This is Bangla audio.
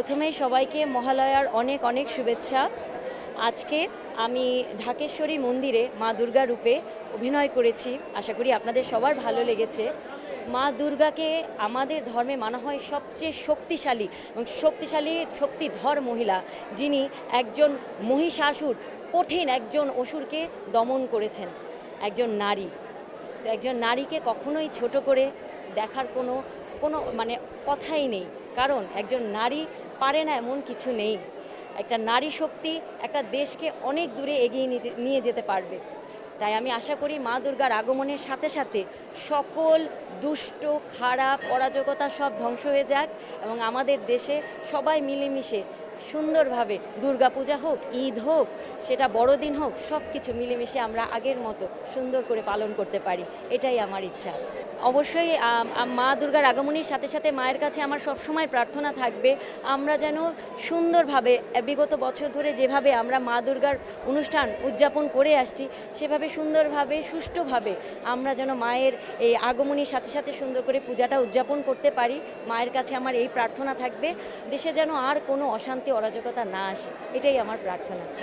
প্রথমেই সবাইকে মহালয়ার অনেক অনেক শুভেচ্ছা। আজকে আমি ঢাকেশ্বরী মন্দিরে মা দুর্গা রূপে অভিনয় করেছি। আশা করি আপনাদের সবার ভালো লেগেছে। মা দুর্গাকে আমাদের ধর্মে মানা হয় সবচেয়ে শক্তিশালী এবং শক্তিশালী শক্তিধর মহিলা। যিনি একজন মহিষাসুর, কঠিন একজন অসুরকে দমন করেছেন। একজন নারী। তো একজন নারীকে কখনোই ছোট করে দেখার কোনো কোনো মানে কথাই নেই। কারণ একজন নারী পারে না এমন কিছু নেই। একটা নারী শক্তি একটা দেশকে অনেক দূরে এগিয়ে নিয়ে যেতে পারবে। তাই আমি আশা করি মা দুর্গার আগমনের সাথে সাথে সকল দুষ্ট, খারাপ, অরাজকতা সব ধ্বংস হয়ে যাক এবং আমাদের দেশে সবাই মিলেমিশে সুন্দরভাবে দুর্গাপূজা হোক, ঈদ হোক, সেটা বড়দিন হোক সব কিছু মিলেমিশে আমরা আগের মতো সুন্দর করে পালন করতে পারি। এটাই আমার ইচ্ছা। অবশ্যই মা দুর্গার আগমনের সাথে সাথে মায়ের কাছে আমার সবসময় প্রার্থনা থাকবে, আমরা যেন সুন্দরভাবে, বিগত বছর ধরে যেভাবে আমরা মা দুর্গার অনুষ্ঠান উদযাপন করে আসছি, সেভাবে সুন্দরভাবে, সুষ্ঠুভাবে আমরা যেন মায়ের এই আগমনের সাথে সাথে সুন্দর করে পূজাটা উদযাপন করতে পারি, মায়ের কাছে আমার এই প্রার্থনা থাকবে, দেশে যেন আর কোনো অশান্তি, অরাজকতা না আসে, এটাই আমার প্রার্থনা।